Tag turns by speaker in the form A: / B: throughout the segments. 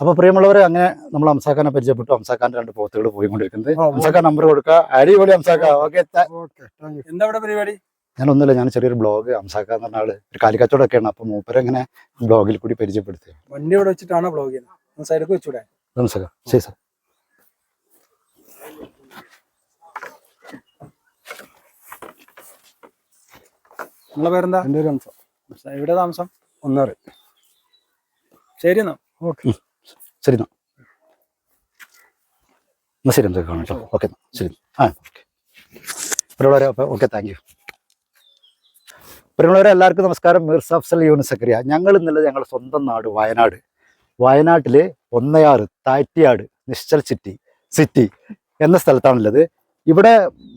A: അപ്പൊ പ്രിയമുള്ളവരെ അങ്ങനെ നമ്മൾ അംസാക്കാനെ പരിചയപ്പെട്ടു. അംസാക്കാൻ രണ്ട് പോത്തുകൾ പോയിക്കൊണ്ടിരിക്കുന്നത്. അംസാഖാൻ നമ്പർ കൊടുക്കുക. അടിപൊളി അംസാഖ. ഓക്കെ
B: ഓക്കെ
C: എന്താ പരിപാടി?
A: ഞാൻ ഒന്നുമില്ല ഞാൻ ചെറിയൊരു ബ്ലോഗ് അംസാക്ക എന്ന് പറഞ്ഞ ആൾ ഒരു കാലിക്കച്ചവടമൊക്കെയാണ്. അപ്പൊ മൂപ്പര് അങ്ങനെ ബ്ലോഗിൽ കൂടി പരിചയപ്പെടുത്തി
C: വണ്ടി ഇവിടെ വെച്ചിട്ടാണ് ബ്ലോഗ് ചെയ്യുന്നത്? വെച്ചൂടെ?
A: ശരി സാർ
C: നിങ്ങളെ പേരെന്താ?
B: എന്റെ ഒരു അംശം
C: എവിടെ താമസം?
B: ഒന്നറി.
C: ശരി എന്നാ.
B: ഓക്കെ.
A: ശരി എന്നാ. എന്നാ ശരി അംസാഖ കാണാം ഓക്കെ ശരി. ആ ഓക്കെ. പ്രിയമുള്ളവരെ അപ്പൊ ഓക്കെ താങ്ക് യു പ്രിയമുള്ളവരെ എല്ലാവർക്കും നമസ്കാരം. മീർ അഫ്സൽ യൂനിസ് സക്രിയ ഞങ്ങൾ ഇന്നലെ ഞങ്ങളുടെ സ്വന്തം നാട് വയനാട്. വയനാട്ടിലെ ഒന്നയാറ് താറ്റിയാട് നിശ്ചൽ സിറ്റി സിറ്റി എന്ന സ്ഥലത്താണുള്ളത്. ഇവിടെ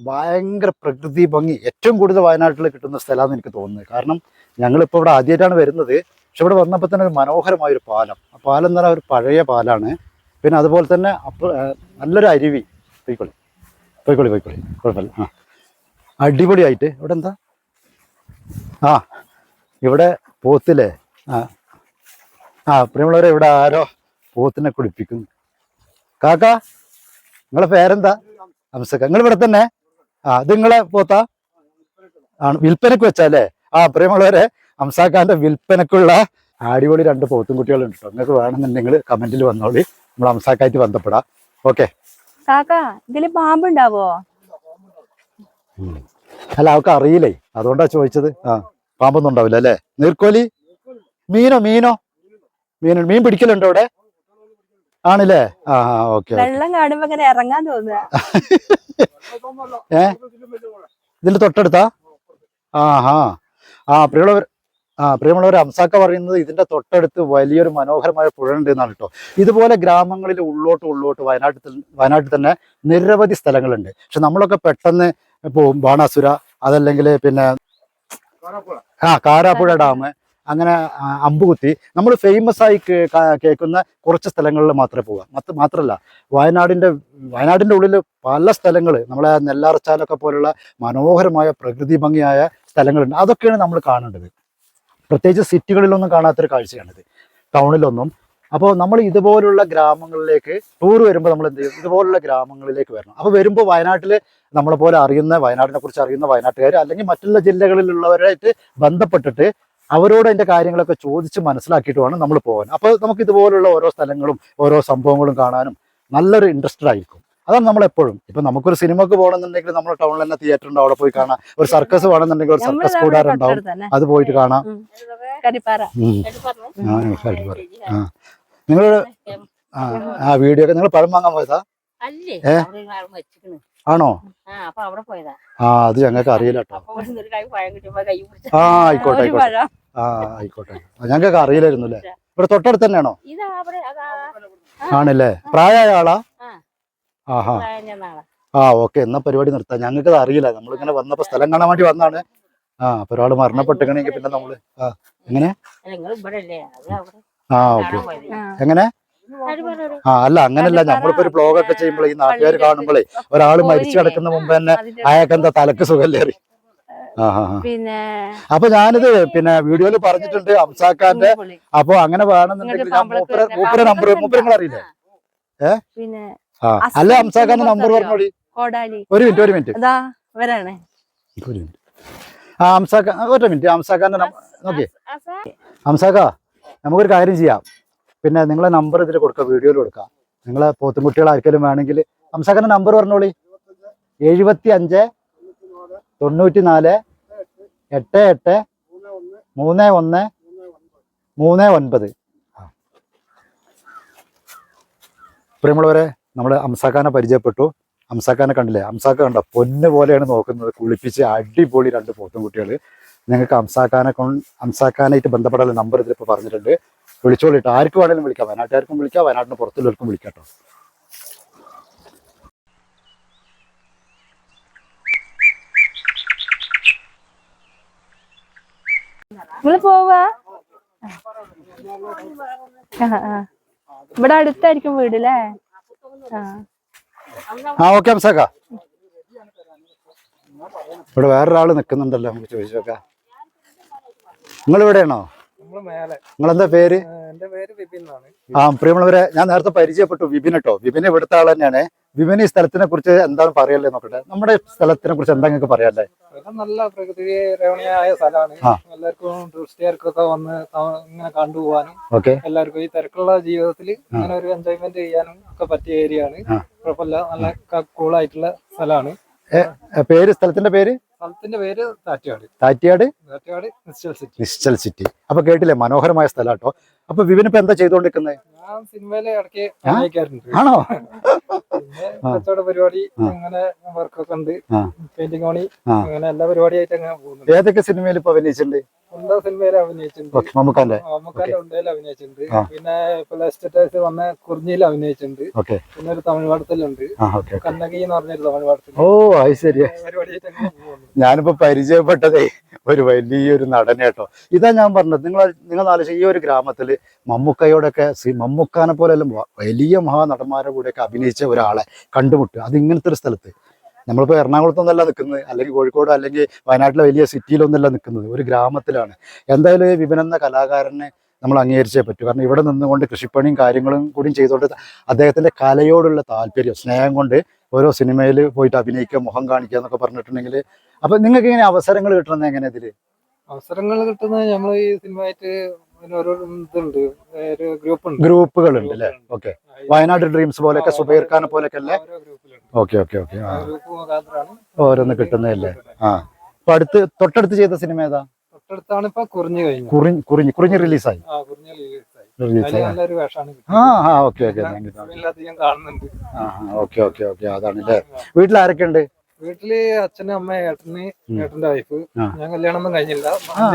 A: ഭയങ്കര പ്രകൃതി ഭംഗി ഏറ്റവും കൂടുതൽ വയനാട്ടിൽ കിട്ടുന്ന സ്ഥലമാണെന്ന് എനിക്ക് തോന്നുന്നത്. കാരണം ഞങ്ങളിപ്പോൾ ഇവിടെ ആദ്യമായിട്ടാണ് വരുന്നത്. പക്ഷെ ഇവിടെ വന്നപ്പോൾ തന്നെ ഒരു മനോഹരമായ ഒരു പാലം. ആ പാലം എന്ന് പറഞ്ഞാൽ ഒരു പഴയ പാലാണ്. പിന്നെ അതുപോലെ തന്നെ നല്ലൊരു അരുവി. പോയിക്കോളി. പോയിക്കോളി പോയിക്കോളി. കുഴപ്പമില്ല. ആ. അടിപൊളിയായിട്ട്. ഇവിടെ എന്താ? ആ ഇവിടെ പോത്തില്ലേ? ആ. ആ പ്രിയമുള്ളവരെ ഇവിടെ ആരോ പോത്തിനെ കുടിപ്പിക്കുന്നു കാക്ക നിങ്ങളെ പേരെന്താ? അംസക്ക നിങ്ങൾ ഇവിടെ തന്നെ? ആ ഇത് നിങ്ങളെ പോത്താ? ആണ്. വിൽപ്പനക്ക് വെച്ചാലേ ആ പ്രിയമുള്ളവരെ അംസാക്കാന്റെ വിൽപ്പനക്കുള്ള അടിപൊളി രണ്ട് പോത്തും കുട്ടികളുണ്ട് കേട്ടോ നിങ്ങൾക്ക് വേണമെന്നുണ്ടെങ്കിൽ കമന്റിൽ വന്നോളി. നമ്മൾ അംസാക്കായിട്ട് ബന്ധപ്പെടാം. ഓക്കെ.
D: കാക്ക ഇതിൽ പാമ്പുണ്ടാവോ?
A: അല്ല അവൾക്ക് അറിയില്ലേ? അതുകൊണ്ടാ ചോദിച്ചത്. ആ പാമ്പൊന്നും ഉണ്ടാവില്ല അല്ലേ? നീർക്കോലി? മീനോ മീനോ? മീൻ മീൻ പിടിക്കലുണ്ടോ അവിടെ? ആണല്ലേ? ആ ആ ഓക്കെ
D: വെള്ളം കാണുമ്പോ ഇങ്ങനെ ഇറങ്ങാൻ തോന്നുക.
A: ഏ? ഇതിന്റെ തൊട്ടടുത്താ? ആ ഹാ ആ പ്രിയമുള്ളവർ ആ പ്രിയമുള്ളവർ അംസാക്ക പറയുന്നത് ഇതിന്റെ തൊട്ടടുത്ത് വലിയൊരു മനോഹരമായ പുഴ ഉണ്ട് എന്നാണ് കേട്ടോ. ഇതുപോലെ ഗ്രാമങ്ങളിൽ ഉള്ളോട്ട് ഉള്ളോട്ട് വയനാട്ടിൽ വയനാട്ടിൽ തന്നെ നിരവധി സ്ഥലങ്ങളുണ്ട്. പക്ഷെ നമ്മളൊക്കെ പെട്ടെന്ന് പോകും ബാണാസുര അതല്ലെങ്കിൽ പിന്നെ ആ കാരാപ്പുഴ ഡാം അങ്ങനെ അമ്പുകുത്തി നമ്മൾ ഫേമസ് ആയി കേൾക്കുന്ന കുറച്ച് സ്ഥലങ്ങളിൽ മാത്രമേ പോകാം. മാത്രമല്ല വയനാടിന്റെ വയനാടിന്റെ ഉള്ളിൽ പല സ്ഥലങ്ങൾ നമ്മളെ നെല്ലാർച്ചാലൊക്കെ പോലുള്ള മനോഹരമായ പ്രകൃതി ഭംഗിയായ സ്ഥലങ്ങളുണ്ട്. അതൊക്കെയാണ് നമ്മൾ കാണേണ്ടത്. പ്രത്യേകിച്ച് സിറ്റികളിലൊന്നും കാണാത്തൊരു കാഴ്ചയാണിത്. ടൗണിലൊന്നും. അപ്പോൾ നമ്മൾ ഇതുപോലുള്ള ഗ്രാമങ്ങളിലേക്ക് ടൂർ വരുമ്പോൾ നമ്മൾ എന്ത് ചെയ്യും? ഇതുപോലുള്ള ഗ്രാമങ്ങളിലേക്ക് വരണം. അപ്പോൾ വരുമ്പോൾ വയനാട്ടിൽ നമ്മളെ പോലെ അറിയുന്ന വയനാടിനെ കുറിച്ച് അറിയുന്ന വയനാട്ടുകാർ അല്ലെങ്കിൽ മറ്റുള്ള ജില്ലകളിലുള്ളവരായിട്ട് ബന്ധപ്പെട്ടിട്ട് അവരോട് അതിന്റെ കാര്യങ്ങളൊക്കെ ചോദിച്ച് മനസ്സിലാക്കിയിട്ട് വേണം നമ്മൾ പോകാൻ അപ്പോൾ നമുക്ക് ഇതുപോലുള്ള ഓരോ സ്ഥലങ്ങളും ഓരോ സംഭവങ്ങളും കാണാനും നല്ലൊരു ഇൻട്രസ്റ്റഡ് ആയിരിക്കും. അതാണ് നമ്മൾ എപ്പോഴും ഇപ്പൊ നമുക്കൊരു സിനിമക്ക് പോകണമെന്നുണ്ടെങ്കിൽ നമ്മൾ ടൗണിൽ തന്നെ തിയേറ്റർ ഉണ്ട് അവിടെ പോയി കാണാം. ഒരു സർക്കസ് വേണമെന്നുണ്ടെങ്കിൽ ഒരു സർക്കസ് കൂടാറുണ്ടാവും. അത് പോയിട്ട് കാണാം.
D: കരിപ്പാറ
A: ഉം. ആ, ശരി, ആ. നിങ്ങൾ ആ വീഡിയോ ഒക്കെ നിങ്ങൾ പഴം വാങ്ങാൻ പോയതാ? ആണോ?
E: ആ
A: അത് ഞങ്ങൾക്ക് അറിയില്ല കേട്ടോ ആ ആയിക്കോട്ടെ ആയിക്കോട്ടെ. ആ ആയിക്കോട്ടെ ആ, ഞങ്ങൾക്ക് അറിയില്ലായിരുന്നു അല്ലേ? ഇവിടെ തൊട്ടടുത്ത് തന്നെയാണോ? ആണല്ലേ? പ്രായമായ ആളാ. ആഹാ. ആ ഓക്കെ. എന്നാ പരിപാടി നിർത്താം. ഞങ്ങൾക്ക് അത് അറിയില്ല. നമ്മളിങ്ങനെ വന്നപ്പോ സ്ഥലം കാണാൻ വേണ്ടി വന്നാണ്. ആ അപ്പൊ ഒരാൾ മരണപ്പെട്ടിക്കണെങ്കിൽ പിന്നെ നമ്മൾ ആ എങ്ങനെ?
E: അല്ല നിങ്ങൾ ഇവിടെ അല്ലേ അവിടെ
A: ആ ഓക്കെ. എങ്ങനെ? ആ അല്ല അങ്ങനല്ല. നമ്മളിപ്പോ ഒരു ബ്ലോഗ് ഒക്കെ ചെയ്യുമ്പോൾ ഈ നാട്ടുകാർ കാണുമ്പോഴേ ഒരാൾ മരിച്ചു കിടക്കുന്ന മുമ്പ് തന്നെ
D: അതിന്റെ
A: അയാൾക്ക് എന്താ തലക്ക് സുഖല്ലേ അറിയും ആ ആ ആ.
D: പിന്നെ
A: അപ്പൊ ഞാനിത് പിന്നെ വീഡിയോയിൽ പറഞ്ഞിട്ടുണ്ട് അംസാക്കാന്റെ. അപ്പൊ അങ്ങനെ വേണമെന്നുണ്ടെങ്കിൽ ഞാൻ മൂപ്പര മൂപ്പര നമ്പർ മൂപ്പരങ്ങൾ അറിയില്ലേ
D: പിന്നെ
A: ആ അല്ല അംസാക്കാന്റെ നമ്പർ
D: പറഞ്ഞോടി.
A: ഒരു മിനിറ്റ് ഒരു മിനിറ്റ്. ഒരു മിനിറ്റ്. ആ അംസാക്ക ആ, ഒറ്റ മിനിറ്റ്. അംസാക്കാന്റെ നോക്കി
E: അസാ,
A: അംസാക്ക നമുക്കൊരു കാര്യം ചെയ്യാം. പിന്നെ നിങ്ങളെ നമ്പർ ഇതിൽ കൊടുക്കാം വീഡിയോയിൽ കൊടുക്കാം. നിങ്ങളെ പോത്തുംകുട്ടികൾ ആർക്കെങ്കിലും വേണമെങ്കിൽ അംസാക്കാന്റെ നമ്പർ പറഞ്ഞോളി. എഴുപത്തി അഞ്ച് തൊണ്ണൂറ്റി നാല് എട്ട് എട്ട് മൂന്ന് ഒന്ന് മൂന്ന് ഒൻപത്. പ്രിയമുള്ളവരെ നമ്മൾ അംസാഖാനെ പരിചയപ്പെട്ടു. അംസാഖാനെ കണ്ടില്ലേ? അംസാക്ക കണ്ട? പൊന്ന് പോലെയാണ് നോക്കുന്നത്. കുളിപ്പിച്ച് അടിപൊളി രണ്ട് പോത്തും കുട്ടികൾ നിങ്ങൾക്ക് അംസാഖാനെ കൊണ്ട് അംസാഖാനായിട്ട് ബന്ധപ്പെടാനുള്ള നമ്പർ ഇതിലിപ്പോൾ പറഞ്ഞിട്ടുണ്ട്. വിളിച്ചോളിട്ട്. ആർക്ക് വേണമെങ്കിലും വിളിക്കാം. വയനാട്ടുകാർക്കും വിളിക്കാം. വയനാട്ടിന് പുറത്തുള്ളവർക്കും വിളിക്കാം കേട്ടോ.
D: ഇവിടെ അടുത്തായിരിക്കും വീട് ല്ലേ? ആ
A: ഓക്കെ അംസാക്ക. ഇവിടെ വേറൊരാൾ നിക്കുന്നുണ്ടല്ലോ നമുക്ക് ചോദിച്ചു നോക്കാം. നിങ്ങൾ ഇവിടെയാണോ നിങ്ങളെന്താ പേര്?
C: ആ
A: പ്രിയമുള്ളവരെ ഞാൻ നേരത്തെ പരിചയപ്പെട്ടു വിപിൻ കേട്ടോ. വിപിൻ ഇവിടുത്തെ ആൾ തന്നെയാണ്. വിപിൻ ഈ സ്ഥലത്തിനെ കുറിച്ച് എന്താണ് പറയല്ലേ നോക്കട്ടെ നമ്മുടെ സ്ഥലത്തിനെ കുറിച്ച് എന്താ നിങ്ങൾക്ക് പറയാല്ലേ
C: നല്ല പ്രകൃതി രമണീയമായ സ്ഥലമാണ്. എല്ലാവർക്കും ടൂറിസ്റ്റുകാർക്കൊക്കെ വന്ന് ഇങ്ങനെ കണ്ടുപോകാനും
A: ഓക്കെ.
C: എല്ലാവർക്കും ഈ തിരക്കുള്ള ജീവിതത്തിൽ ഇങ്ങനെ ഒരു എൻജോയ്മെന്റ് ചെയ്യാനും ഒക്കെ പറ്റിയ ഏരിയ ആണ്. കുഴപ്പമില്ല. നല്ല കൂളായിട്ടുള്ള സ്ഥലമാണ്.
A: പേര് സ്ഥലത്തിന്റെ പേര്?
C: സ്ഥലത്തിന്റെ പേര് താറ്റിയാട്.
A: താറ്റിയാട്?
C: താറ്റിയാട് നിശ്ചൽ സിറ്റി
A: നിശ്ചൽ സിറ്റി അപ്പൊ കേട്ടില്ലേ? മനോഹരമായ സ്ഥലം കേട്ടോ. അപ്പൊ വിപിൻ ഇപ്പൊ എന്താ
C: ചെയ്തോണ്ടിരിക്കുന്നത്
A: ആണോ?
C: പരിപാടി
A: ആ.
C: അങ്ങനെ വർക്കൊക്കെ ഉണ്ട്.
A: ആ.
C: പെയിന്റിംഗ് പണി അങ്ങനെ എല്ലാ പരിപാടിയായിട്ട് അങ്ങനെ പോകുന്നുണ്ട്.
A: ഏതൊക്കെ സിനിമയിൽ ഇപ്പൊ അഭിനയിച്ചിട്ടുണ്ട്?
C: സ്വന്തം സിനിമയിൽ അഭിനയിച്ചിട്ടുണ്ട്.
A: മമ്മൂക്കാന്റെ?
C: ഉണ്ടയിൽ അഭിനയിച്ചിട്ടുണ്ട്. പിന്നെ വന്ന കുറിഞ്ഞിയിൽ അഭിനയിച്ചിട്ടുണ്ട്. പിന്നെ ഒരു തമിഴ് പടത്തിലുണ്ട്. കണ്ണകി എന്ന് പറഞ്ഞൊരു തമിഴ് പടത്തിൽ
A: ഓ അത് ശരി
C: പരിപാടിയായിട്ട് അങ്ങനെ പോകുന്നു
A: ഞാനിപ്പോ പരിചയപ്പെട്ടതേ ഒരു വലിയൊരു നടനെ കേട്ടോ. ഇതാ ഞാൻ പറഞ്ഞത്. നിങ്ങൾ നിങ്ങൾ ആലോചിച്ച ഈ ഒരു ഗ്രാമത്തിൽ മമ്മൂക്കയോടൊക്കെ മമ്മൂക്കാനെ പോലെ എല്ലാം വലിയ മഹാനടന്മാരുടെ കൂടെയൊക്കെ അഭിനയിച്ച ഒരാളെ കണ്ടുമുട്ടുക. അത് ഇങ്ങനത്തെ ഒരു സ്ഥലത്ത്. നമ്മളിപ്പോൾ എറണാകുളത്തൊന്നല്ല നിൽക്കുന്നത്. അല്ലെങ്കിൽ കോഴിക്കോട് അല്ലെങ്കിൽ വയനാട്ടിലെ വലിയ സിറ്റിയിലൊന്നല്ല നിൽക്കുന്നത്. ഒരു ഗ്രാമത്തിലാണ്. എന്തായാലും ഈ എന്ന കലാകാരനെ നമ്മൾ അംഗീകരിച്ചേ പറ്റൂ. കാരണം ഇവിടെ നിന്നുകൊണ്ട് കൃഷിപ്പണിയും കാര്യങ്ങളും കൂടിയും ചെയ്തുകൊണ്ട് അദ്ദേഹത്തിന്റെ കലയോടുള്ള താല്പര്യം സ്നേഹം കൊണ്ട് ഓരോ സിനിമയിൽ പോയിട്ട് അഭിനയിക്കുക മുഖം കാണിക്കുക എന്നൊക്കെ പറഞ്ഞിട്ടുണ്ടെങ്കിൽ അപ്പം നിങ്ങൾക്ക് ഇങ്ങനെ അവസരങ്ങൾ കിട്ടുന്നത് എങ്ങനെ ഇതിൽ
C: അവസരങ്ങൾ കിട്ടുന്നത് നമ്മൾ ഈ സിനിമയായിട്ട് പിന്നെ ഓരോ ഇതുണ്ട്. ഒരു ഗ്രൂപ്പ് ഉണ്ട്.
A: ഗ്രൂപ്പുകൾ ഉണ്ട് അല്ലേ ഓക്കെ. വയനാട് ഡ്രീംസ് പോലെയൊക്കെ സുബൈർ ഖാനെ പോലെയൊക്കെ അല്ലേ? Okay okay okay. ഓരോന്ന് കിട്ടുന്നതല്ലേ? ആ. അപ്പൊ അടുത്ത് തൊട്ടടുത്ത് ചെയ്ത സിനിമ ഏതാ?
C: തൊട്ടടുത്താണ് ഇപ്പൊ കുറിഞ്ഞു കഴിഞ്ഞു
A: കുറിഞ്ഞ് കുറിഞ്ഞ് കുറിഞ്ഞ് റിലീസായി
C: ആ കുറിഞ്ഞ റിലീസായി
A: റിലീസായി
C: അതിൽ നല്ലൊരു വേഷമാണ്
A: ആ ആ ഓക്കെ ഓക്കെ താങ്ക് യു
C: എല്ലാത്തിനും കാണുന്നുണ്ട്.
A: ആ ഓക്കെ ഓക്കെ ഓക്കെ അതാണ് അല്ലേ വീട്ടിൽ ആരൊക്കെ ഉണ്ട്
C: വീട്ടിൽ അച്ഛനും അമ്മ ഏട്ടന്. ഏട്ടന്റെ വൈഫ് ഞാൻ കല്യാണം ഒന്നും കഴിഞ്ഞില്ല.
A: ആ.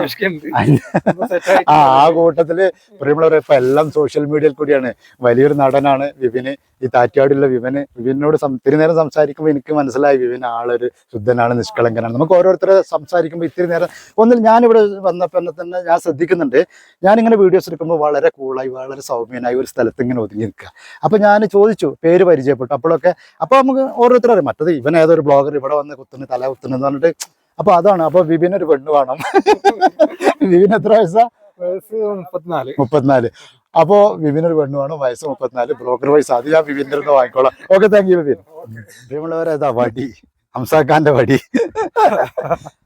A: ആ കൂട്ടത്തിൽ പ്രിയമുള്ളവരെ ഇപ്പൊ എല്ലാം സോഷ്യൽ മീഡിയയിൽ കൂടിയാണ്. വലിയൊരു നടനാണ് വിപിന്. ഈ താറ്റാടിയുള്ള വിപിന്. വിപിനോട് ഇത്തിരി നേരം സംസാരിക്കുമ്പോൾ എനിക്ക് മനസ്സിലായി വിപിൻ ആളൊരു ശുദ്ധനാണ് നിഷ്കളങ്കനാണ്. നമുക്ക് ഓരോരുത്തരെ സംസാരിക്കുമ്പോൾ ഇത്തിരി നേരം ഒന്നിൽ ഞാനിവിടെ വന്നപ്പോൾ തന്നെ തന്നെ ഞാൻ ശ്രദ്ധിക്കുന്നുണ്ട്. ഞാനിങ്ങനെ വീഡിയോസ് എടുക്കുമ്പോൾ വളരെ കൂളായി വളരെ സൗമ്യനായി ഒരു സ്ഥലത്ത് ഇങ്ങനെ ഒതുങ്ങി നിൽക്കുക. അപ്പൊ ഞാൻ ചോദിച്ചു പേര് പരിചയപ്പെട്ടു. അപ്പോഴൊക്കെ അപ്പൊ നമുക്ക് ഓരോരുത്തരും അറിയാം. മറ്റത് ഇവൻ ഏതൊരു ബ്ലോഗർ ഇവിടെ വന്ന് കുത്തുന്നു തല കുത്തുന്നു എന്ന് പറഞ്ഞിട്ട് അപ്പൊ അതാണ്. അപ്പൊ വിപിൻ ഒരു പെണ്ണ് വേണം. വിപിൻ എത്ര വയസ്സാ?
C: വയസ്സ് മുപ്പത്തിനാല്.
A: മുപ്പത്തിനാല്. അപ്പോ വിപിൻ ഒരു പെണ്ണ് വേണം വയസ്സ് മുപ്പത്തിനാല്. ബ്രോക്കർ വയസ്സ് അത് ഞാൻ വിപിന്റെ അടുത്ത് വാങ്ങിക്കോളാം. Okay thank you Vipin. പ്രിയമുള്ളവരേതാ വടി. ഹംസാഖാന്റെ വടി.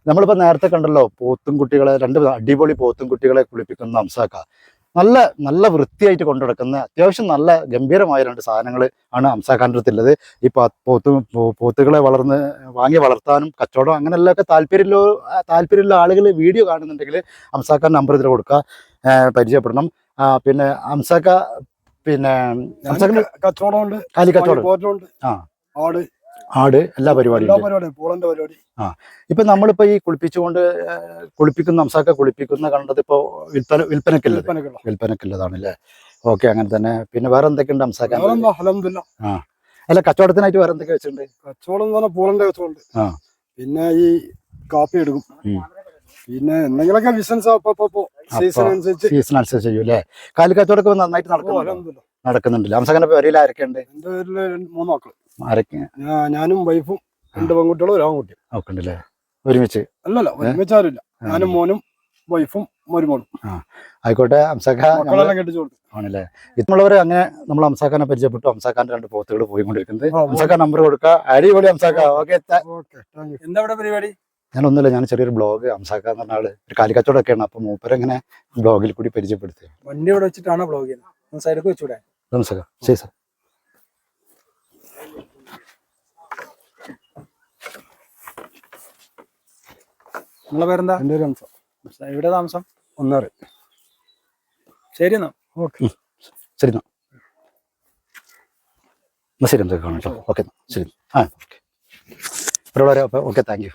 A: നമ്മളിപ്പോ നേരത്തെ കണ്ടല്ലോ പോത്തും കുട്ടികളെ രണ്ട് അടിപൊളി പോത്തും കുട്ടികളെ കുളിപ്പിക്കുന്ന ഹംസാക്ക. നല്ല നല്ല വൃത്തിയായിട്ട് കൊണ്ടു നടക്കുന്ന അത്യാവശ്യം നല്ല ഗംഭീരമായ രണ്ട് സാധനങ്ങൾ ആണ് ഹംസാഖാന്റെ ഈ പോത്ത് പോത്തുകളെ വളർന്ന് വാങ്ങി വളർത്താനും കച്ചവടം അങ്ങനെയുള്ളതൊക്കെ താല്പര്യമുള്ള താല്പര്യമുള്ള ആളുകൾ വീഡിയോ കാണുന്നുണ്ടെങ്കിൽ അംസാഖാൻ നമ്പർ ഇതിൽ കൊടുക്കുക. പരിചയപ്പെടണം. പിന്നെ ഹംസാക്ക പിന്നെ
B: കച്ചവടമുണ്ട്.
A: കാലിക്കച്ചവടം. ആ.
B: ആട്.
A: ആട് എല്ലാ പരിപാടിയും.
B: ആ പോളന്റെ പരിപാടി.
A: ഇപ്പൊ നമ്മളിപ്പോ ഈ കുളിപ്പിച്ചുകൊണ്ട് കുളിപ്പിക്കുന്ന ഹംസാക്ക കുളിപ്പിക്കുന്ന കണ്ടത് ഇപ്പോ വിൽപ്പന വിൽപ്പനക്കില്ല വിൽപ്പനക്കില്ലതാണല്ലേ ഓക്കെ അങ്ങനെ തന്നെ. പിന്നെ വേറെ എന്തൊക്കെയുണ്ട് ഹംസാക്ക
B: ആ.
A: അല്ല കച്ചവടത്തിനായിട്ട് വേറെ എന്തൊക്കെ വെച്ചിട്ടുണ്ട്?
B: കച്ചവടം എന്ന് പറഞ്ഞാൽ പൂളന്റെ കച്ചവടമുണ്ട്.
A: ആ.
B: പിന്നെ ഈ കാപ്പി എടുക്കും. പിന്നെ എന്തെങ്കിലുമൊക്കെ ബിസിനസ് സീസൺ അനുസരിച്ച്.
A: സീസൺ അനുസരിച്ച് ചെയ്യും അല്ലേ കാലിക്കച്ചവടമൊക്കെ നന്നായിട്ട് നടക്കുന്നുണ്ട്. നടക്കുന്നുണ്ടല്ലേ? ഹംസാക്കന്റെ പേരിൽ ആരൊക്കെ ഉണ്ട്
B: എന്റെ രണ്ട് മൂന്ന് മക്കൾ.
A: ആരൊക്കെ?
B: ഞാനും വൈഫും രണ്ട് പെൺകുട്ടികളും ഒരു ആൺകുട്ടിയും.
A: ഒക്കെ ഉണ്ടല്ലേ ഒരുമിച്ച്?
B: അല്ലല്ല ഒരുമിച്ചാരില്ല ഞാനും മോനും വൈഫും മരുമോളും.
A: ആയിക്കോട്ടെ ആണല്ലേ? ഇത്തുള്ളവരെ അങ്ങനെ നമ്മൾ അംസാഖാനെ പരിചയപ്പെട്ടു. അംസാഖാന്റെ രണ്ട് പോത്തുകൾ പോയിക്കൊണ്ടിരിക്കുന്നത്.
B: ആ,
A: നമ്പർ കൊടുക്കുക. അടിപൊളി ഓക്കെ
B: യു.
C: എന്താ പരിപാടി?
A: ഞാൻ ഒന്നുമില്ല ഞാൻ ചെറിയൊരു ബ്ലോഗ് ഹംസാഖ എന്ന് പറഞ്ഞ ആൾ. ഒരു കാലിക്കച്ചവടമൊക്കെയാണ്. അപ്പൊ മൂപ്പരെങ്ങനെ ബ്ലോഗിൽ കൂടി പരിചയപ്പെടുത്തി
C: വണ്ടി ഇവിടെ വെച്ചിട്ടാണ് ബ്ലോഗ് ചെയ്യുന്നത്?
A: ശരി സാർ.
C: നിങ്ങളെ പേരെന്താ?
B: ഒരു അംശം
C: എവിടെ താമസം?
B: ഒന്നര
C: ശരി എന്നാ
B: ഓക്കെ.
A: ശരി എന്നാ എന്നാ ശരി എന്തൊക്കെ കാണാം കേട്ടോ. ഓക്കെ ശരി. ആ ഓക്കെ. ഇവിടെ ഓക്കെ താങ്ക് യു.